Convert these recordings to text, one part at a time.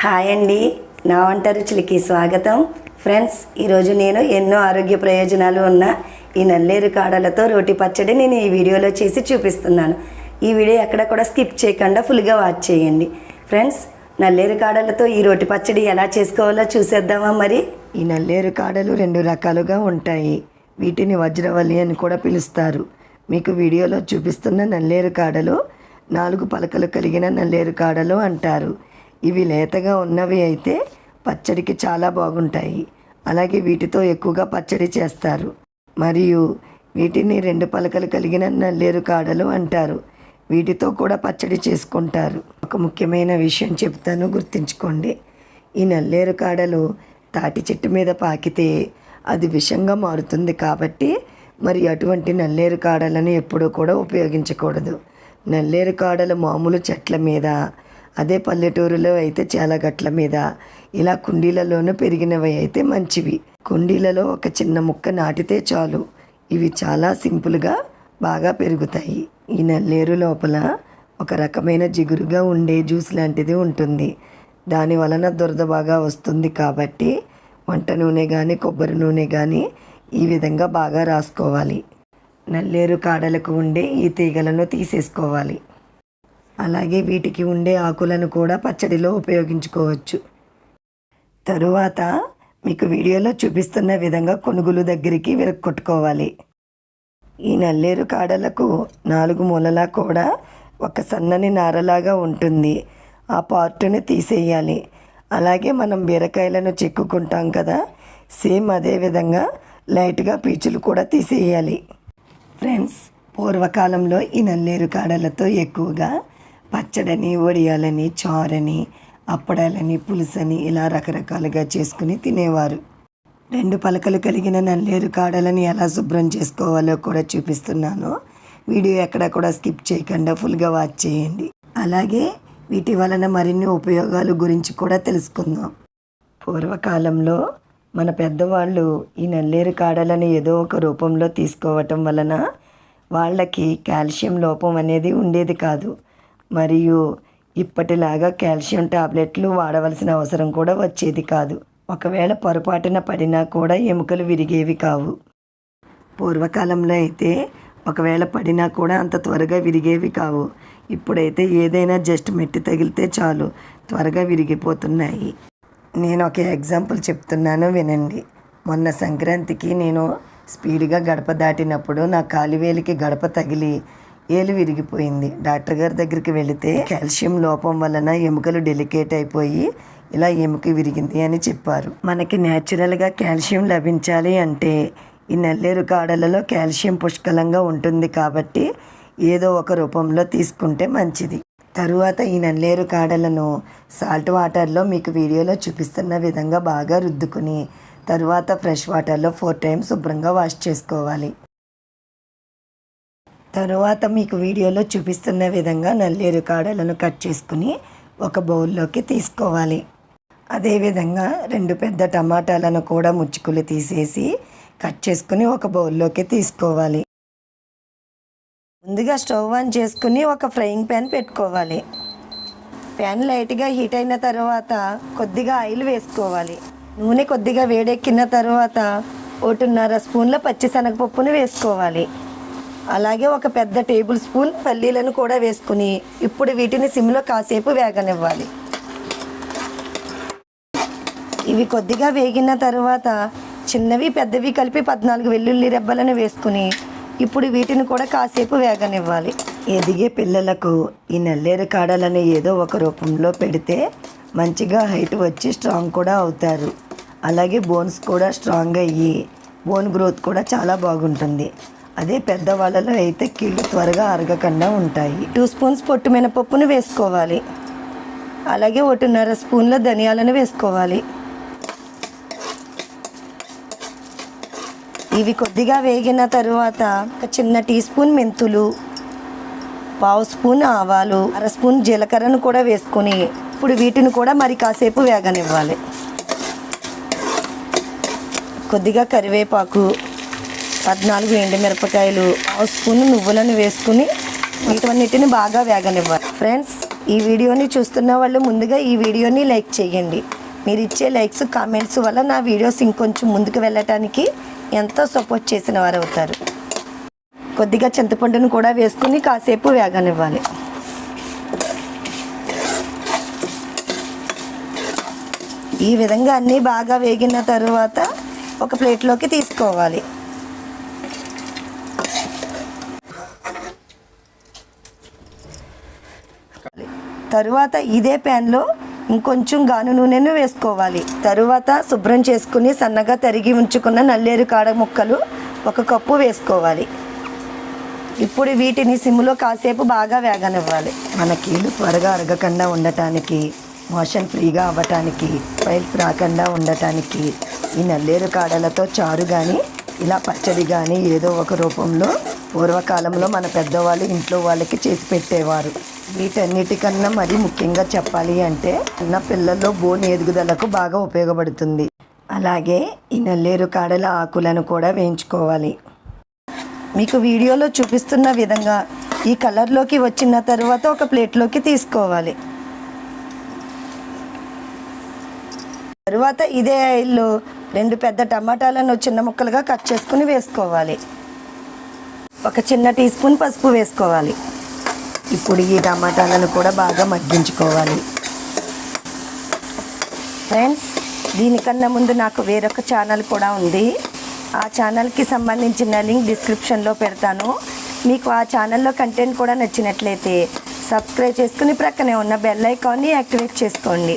Hi అండి. నా వంట రుచులకి స్వాగతం. ఫ్రెండ్స్ ఈరోజు నేను ఎన్నో ఆరోగ్య ప్రయోజనాలు ఉన్న ఈ నల్లేరు కాడలతో రోటి పచ్చడి నేను ఈ వీడియోలో చేసి చూపిస్తున్నాను. ఈ వీడియో ఎక్కడ కూడా స్కిప్ చేయకుండా ఫుల్గా వాచ్ చేయండి. ఫ్రెండ్స్ నల్లేరు కాడలతో ఈ రోటి పచ్చడి ఎలా చేసుకోవాలో చూసేద్దామా మరి? ఈ నల్లేరు కాడలు రెండు రకాలుగా ఉంటాయి. వీటిని వజ్రవల్లి అని కూడా పిలుస్తారు. మీకు వీడియోలో చూపిస్తున్న నల్లేరు కాడలు నాలుగు పలకలు కలిగిన నల్లేరు కాడలు అంటారు. ఇవి లేతగా ఉన్నవి అయితే పచ్చడికి చాలా బాగుంటాయి. అలాగే వీటితో ఎక్కువగా పచ్చడి చేస్తారు. మరియు వీటిని రెండు పలకలు కలిగిన నల్లేరు కాడలు అంటారు. వీటితో కూడా పచ్చడి చేసుకుంటారు. ఒక ముఖ్యమైన విషయం చెప్తాను గుర్తుంచుకోండి. ఈ నల్లేరు కాడలు తాటి చెట్టు మీద పాకితే అది విషంగా మారుతుంది కాబట్టి మరి అటువంటి నల్లేరు కాడలను ఎప్పుడూ కూడా ఉపయోగించకూడదు. నల్లేరు కాడలు మామూలు చెట్ల మీద అదే పల్లెటూరులో అయితే చాలా గట్ల మీద. ఇలా కుండీలలోనూ పెరిగినవి అయితే మంచివి. కుండీలలో ఒక చిన్న ముక్క నాటితే చాలు. ఇవి చాలా సింపుల్గా బాగా పెరుగుతాయి. ఈ నల్లేరు లోపల ఒక రకమైన జిగురుగా ఉండే జ్యూస్ లాంటిది ఉంటుంది. దాని వలన దురద బాగా వస్తుంది కాబట్టి వంట నూనె కానీ కొబ్బరి నూనె కానీ ఈ విధంగా బాగా రాసుకోవాలి. నల్లేరు కాడలకు ఉండే ఈ తీగలను తీసేసుకోవాలి. అలాగే వీటికి ఉండే ఆకులను కూడా పచ్చడిలో ఉపయోగించుకోవచ్చు. తరువాత మీకు వీడియోలో చూపిస్తున్న విధంగా కొనుగోలు దగ్గరికి విరక్కొట్టుకోవాలి. ఈ నల్లేరు కాడలకు నాలుగు మూలలా కూడా ఒక సన్నని నారలాగా ఉంటుంది. ఆ పార్ట్ని తీసేయాలి. అలాగే మనం బీరకాయలను చెక్కుకుంటాం కదా సేమ్ అదే విధంగా లైట్గా పీచులు కూడా తీసేయాలి. ఫ్రెండ్స్ పూర్వకాలంలో ఈ నల్లేరు కాడలతో ఎక్కువగా పచ్చడని వడియాలని చారని అప్పడాలని పులుసని ఇలా రకరకాలుగా చేసుకుని తినేవారు. రెండు పలకలు కలిగిన నల్లేరు కాడలని ఎలా శుభ్రం చేసుకోవాలో కూడా చూపిస్తున్నాను. వీడియో ఎక్కడ కూడా స్కిప్ చేయకుండా ఫుల్గా వాచ్ చేయండి. అలాగే వీటి వలన మరిన్ని ఉపయోగాలు గురించి కూడా తెలుసుకుందాం. పూర్వకాలంలో మన పెద్దవాళ్ళు ఈ నల్లేరు కాడలను ఏదో ఒక రూపంలో తీసుకోవటం వలన వాళ్ళకి కాల్షియం లోపం అనేది ఉండేది కాదు. మరియు ఇప్పటిలాగా కాల్షియం టాబ్లెట్లు వాడవలసిన అవసరం కూడా వచ్చేది కాదు. ఒకవేళ పొరపాటున పడినా కూడా ఎముకలు విరిగేవి కావు. పూర్వకాలంలో అయితే ఒకవేళ పడినా కూడా అంత త్వరగా విరిగేవి కావు. ఇప్పుడైతే ఏదైనా జస్ట్ మెట్టి తగిలితే చాలు త్వరగా విరిగిపోతున్నాయి. నేను ఒక ఎగ్జాంపుల్ చెప్తున్నాను వినండి. మొన్న సంక్రాంతికి నేను స్పీడ్గా గడప దాటినప్పుడు నా కాలివేలికి గడప తగిలి ఏలు విరిగిపోయింది. డాక్టర్ గారి దగ్గరికి వెళితే కాల్షియం లోపం వలన ఎముకలు డెలికేట్ అయిపోయి ఇలా ఎముక విరిగింది అని చెప్పారు. మనకి న్యాచురల్గా కాల్షియం లభించాలి అంటే ఈ నల్లేరు కాడలలో కాల్షియం పుష్కలంగా ఉంటుంది కాబట్టి ఏదో ఒక రూపంలో తీసుకుంటే మంచిది. తరువాత ఈ నల్లేరు కాడలను సాల్ట్ వాటర్లో మీకు వీడియోలో చూపిస్తున్న విధంగా బాగా రుద్దుకుని తరువాత ఫ్రెష్ వాటర్లో ఫోర్ టైమ్స్ శుభ్రంగా వాష్ చేసుకోవాలి. తర్వాత మీకు వీడియోలో చూపిస్తున్న విధంగా నల్లేరు కాడలను కట్ చేసుకుని ఒక బౌల్లోకి తీసుకోవాలి. అదేవిధంగా రెండు పెద్ద టమాటాలను కూడా ముచ్చుకులు తీసేసి కట్ చేసుకుని ఒక బౌల్లోకి తీసుకోవాలి. ముందుగా స్టవ్ ఆన్ చేసుకుని ఒక ఫ్రైయింగ్ ప్యాన్ పెట్టుకోవాలి. ప్యాన్ లైట్గా హీట్ అయిన తర్వాత కొద్దిగా ఆయిల్ వేసుకోవాలి. నూనె కొద్దిగా వేడెక్కిన తర్వాత ఒకటిన్నర స్పూన్ల పచ్చిశనగపప్పును వేసుకోవాలి. అలాగే ఒక పెద్ద టేబుల్ స్పూన్ పల్లీలను కూడా వేసుకుని ఇప్పుడు వీటిని సిమ్లో కాసేపు వేగనివ్వాలి. ఇవి కొద్దిగా వేగిన తర్వాత చిన్నవి పెద్దవి కలిపి పద్నాలుగు వెల్లుల్లి రెబ్బలను వేసుకుని ఇప్పుడు వీటిని కూడా కాసేపు వేగనివ్వాలి. ఎదిగే పిల్లలకు ఈ నల్లేరు కాడలని ఏదో ఒక రూపంలో పెడితే మంచిగా హైట్ వచ్చి స్ట్రాంగ్ కూడా అవుతారు. అలాగే బోన్స్ కూడా స్ట్రాంగ్ అయ్యి బోన్ గ్రోత్ కూడా చాలా బాగుంటుంది. అదే పెద్దవాళ్ళలో అయితే కీళ్ళు త్వరగా అరగకుండా ఉంటాయి. టూ స్పూన్స్ పొట్టు మినపప్పును వేసుకోవాలి. అలాగే ఒకటిన్నర స్పూన్ల ధనియాలను వేసుకోవాలి. ఇవి కొద్దిగా వేగిన తరువాత ఒక చిన్న టీ స్పూన్ మెంతులు పావు స్పూన్ ఆవాలు అర స్పూన్ జీలకర్రను కూడా వేసుకొని ఇప్పుడు వీటిని కూడా మరి కాసేపు వేగనివ్వాలి. కొద్దిగా కరివేపాకు పద్నాలుగు ఎండుమిరపకాయలు పావు స్పూన్ నువ్వులను వేసుకుని వీటన్నిటిని బాగా వేగనివ్వాలి. ఫ్రెండ్స్ ఈ వీడియోని చూస్తున్న వాళ్ళు ముందుగా ఈ వీడియోని లైక్ చేయండి. మీరు ఇచ్చే లైక్స్ కామెంట్స్ వల్ల నా వీడియోస్ ఇంకొంచెం ముందుకు వెళ్ళటానికి ఎంతో సపోర్ట్ చేసిన వారు అవుతారు. కొద్దిగా చింతపండును కూడా వేసుకుని కాసేపు వేగనివ్వాలి. ఈ విధంగా అన్నీ బాగా వేగిన తర్వాత ఒక ప్లేట్లోకి తీసుకోవాలి. తరువాత ఇదే ప్యాన్లో ఇంకొంచెం గాను నూనెను వేసుకోవాలి. తరువాత శుభ్రం చేసుకుని సన్నగా తరిగి ఉంచుకున్న నల్లేరు కాడ ముక్కలు ఒక కప్పు వేసుకోవాలి. ఇప్పుడు వీటిని సిమ్లో కాసేపు బాగా వేగనివ్వాలి. మన కీళ్ళు త్వరగా అరగకుండా ఉండటానికి మోషన్ ఫ్రీగా అవ్వటానికి ఫైల్స్ రాకుండా ఉండటానికి ఈ నల్లేరు కాడలతో చారు కానీ ఇలా పచ్చడి కానీ ఏదో ఒక రూపంలో పూర్వకాలంలో మన పెద్దవాళ్ళు ఇంట్లో వాళ్ళకి చేసి పెట్టేవారు. వీటన్నిటికన్నా మరి ముఖ్యంగా చెప్పాలి అంటే చిన్న పిల్లల్లో బోన్ ఎదుగుదలకు బాగా ఉపయోగపడుతుంది. అలాగే ఈ నల్లేరు కాడల ఆకులను కూడా వేయించుకోవాలి. మీకు వీడియోలో చూపిస్తున్న విధంగా ఈ కలర్లోకి వచ్చిన తర్వాత ఒక ప్లేట్లోకి తీసుకోవాలి. తరువాత ఇదే ఆయిల్లో రెండు పెద్ద టమాటాలను చిన్న ముక్కలుగా కట్ చేసుకుని వేసుకోవాలి. ఒక చిన్న టీ స్పూన్ పసుపు వేసుకోవాలి. ఇప్పుడు ఈ టమాటాలను కూడా బాగా మగ్గించుకోవాలి. ఫ్రెండ్స్ దీనికన్నా ముందు నాకు వేరొక ఛానల్ కూడా ఉంది. ఆ ఛానల్కి సంబంధించిన లింక్ డిస్క్రిప్షన్లో పెడతాను. మీకు ఆ ఛానల్లో కంటెంట్ కూడా నచ్చినట్లయితే సబ్స్క్రైబ్ చేసుకుని ప్రక్కనే ఉన్న బెల్ ఐకాన్ని యాక్టివేట్ చేసుకోండి.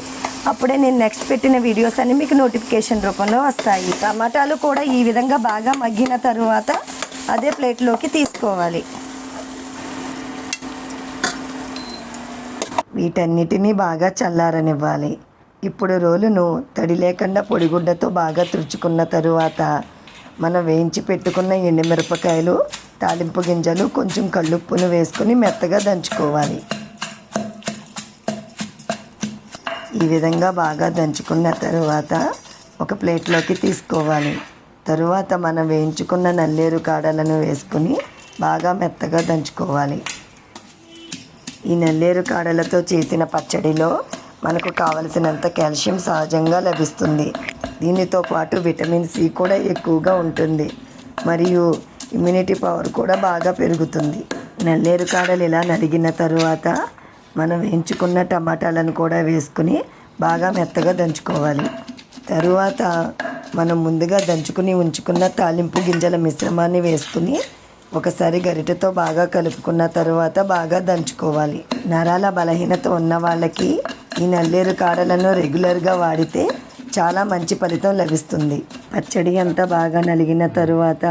అప్పుడే నేను నెక్స్ట్ పెట్టిన వీడియోస్ అన్ని మీకు నోటిఫికేషన్ రూపంలో వస్తాయి. టమాటాలు కూడా ఈ విధంగా బాగా మగ్గిన తరువాత అదే ప్లేట్లోకి తీసుకోవాలి. వీటన్నిటినీ బాగా చల్లారనివ్వాలి. ఇప్పుడు రోలును తడి లేకుండా పొడిగుడ్డతో బాగా తుడుచుకున్న తరువాత మనం వేయించి పెట్టుకున్న ఎండుమిరపకాయలు తాలింపు గింజలు కొంచెం కళ్ళుప్పును వేసుకుని మెత్తగా దంచుకోవాలి. ఈ విధంగా బాగా దంచుకున్న తరువాత ఒక ప్లేట్లోకి తీసుకోవాలి. తరువాత మనం వేయించుకున్న నల్లేరు కాడలను వేసుకుని బాగా మెత్తగా దంచుకోవాలి. ఈ నల్లేరు కాడలతో చేసిన పచ్చడిలో మనకు కావలసినంత కాల్షియం సహజంగా లభిస్తుంది. దీనితో పాటు విటమిన్ సి కూడా ఎక్కువగా ఉంటుంది. మరియు ఇమ్యూనిటీ పవర్ కూడా బాగా పెరుగుతుంది. నల్లేరు కాడలు ఇలా నలిగిన తరువాత మనం వేయించుకున్న టమాటాలను కూడా వేసుకుని బాగా మెత్తగా దంచుకోవాలి. తరువాత మనం ముందుగా దంచుకుని ఉంచుకున్న తాలింపు గింజల మిశ్రమాన్ని వేసుకుని ఒకసారి గరిటెతో బాగా కలుపుకున్న తర్వాత బాగా దంచుకోవాలి. నరాల బలహీనత ఉన్న వాళ్ళకి ఈ నల్లేరు కాడలను రెగ్యులర్గా వాడితే చాలా మంచి ఫలితం లభిస్తుంది. పచ్చడి అంతా బాగా నలిగిన తరువాత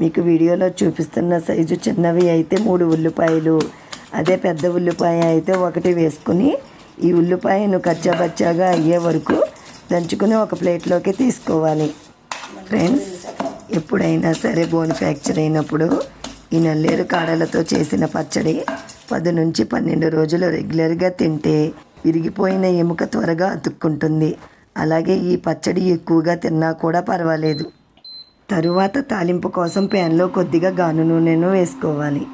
మీకు వీడియోలో చూపిస్తున్న సైజు చిన్నవి అయితే మూడు ఉల్లిపాయలు అదే పెద్ద ఉల్లిపాయ అయితే ఒకటి వేసుకుని ఈ ఉల్లిపాయను కచ్చాబచ్చాగా అయ్యే వరకు దంచుకుని ఒక ప్లేట్లోకి తీసుకోవాలి. ఫ్రెండ్స్ ఎప్పుడైనా సరే బోన్ ఫ్రాక్చర్ అయినప్పుడు ఈ నల్లేరు కాడలతో చేసిన పచ్చడి పది నుంచి పన్నెండు రోజులు రెగ్యులర్గా తింటే విరిగిపోయిన ఎముక త్వరగా అతుక్కుంటుంది. అలాగే ఈ పచ్చడి ఎక్కువగా తిన్నా కూడా పర్వాలేదు. తరువాత తాలింపు కోసం ప్యాన్లో కొద్దిగా గాను నూనెను వేసుకోవాలి.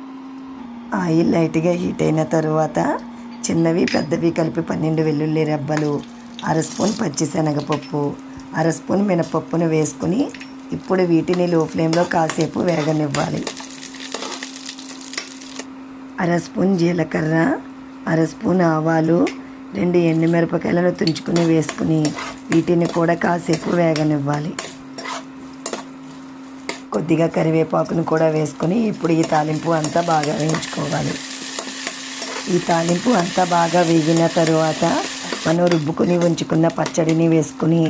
ఆయిల్ లైట్గా హీట్ అయిన తరువాత చిన్నవి పెద్దవి కలిపి పన్నెండు వెల్లుల్లి రెబ్బలు అర స్పూన్ పచ్చిశనగపప్పు అర స్పూన్ మినపప్పును వేసుకుని ఇప్పుడు వీటిని లో ఫ్లేమ్లో కాసేపు వేగనివ్వాలి అర స్పూన్ జీలకర్ర అర స్పూన్ ఆవాలు రెండు ఎండుమిరపకాయలను తుంచుకుని వేసుకుని వీటిని కూడా కాసేపు వేగనివ్వాలి. కొద్దిగా కరివేపాకును కూడా వేసుకొని ఇప్పుడు ఈ తాలింపు అంతా బాగా వేయించుకోవాలి. ఈ తాలింపు అంతా బాగా వేగిన తరువాత మనం రుబ్బుకొని ఉంచుకున్న పచ్చడిని వేసుకుని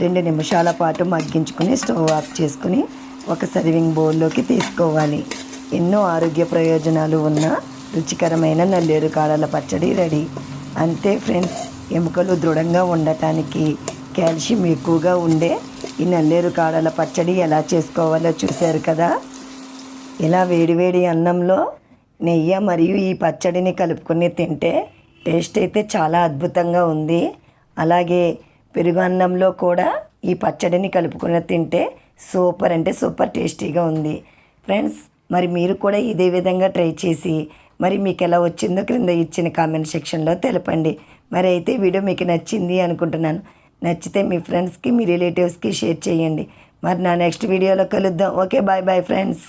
రెండు నిమిషాల పాటు మగ్గించుకుని స్టవ్ ఆఫ్ చేసుకుని ఒక సర్వింగ్ బౌల్లోకి తీసుకోవాలి. ఎన్నో ఆరోగ్య ప్రయోజనాలు ఉన్న రుచికరమైన నల్లేరు కాడల పచ్చడి రెడీ. అంతే ఫ్రెండ్స్ ఎముకలు దృఢంగా ఉండటానికి కాల్షియం ఎక్కువగా ఉండే ఈ నల్లేరు కాడల పచ్చడి ఎలా చేసుకోవాలో చూశారు కదా? ఇలా వేడివేడి అన్నంలో నెయ్యి మరియు ఈ పచ్చడిని కలుపుకొని తింటే టేస్ట్ అయితే చాలా అద్భుతంగా ఉంది. అలాగే పెరుగు అన్నంలో కూడా ఈ పచ్చడిని కలుపుకొని తింటే సూపర్ అంటే సూపర్ టేస్టీగా ఉంది. ఫ్రెండ్స్ మరి మీరు కూడా ఇదే విధంగా ట్రై చేసి మరి మీకు ఎలా వచ్చిందో క్రింద ఇచ్చిన కామెంట్ సెక్షన్లో తెలపండి. మరి అయితే వీడియో మీకు నచ్చింది అనుకుంటున్నాను. నచ్చితే మీ ఫ్రెండ్స్కి మీ రిలేటివ్స్కి షేర్ చేయండి. మరి నా నెక్స్ట్ వీడియోలో కలుద్దాం. Okay bye bye friends.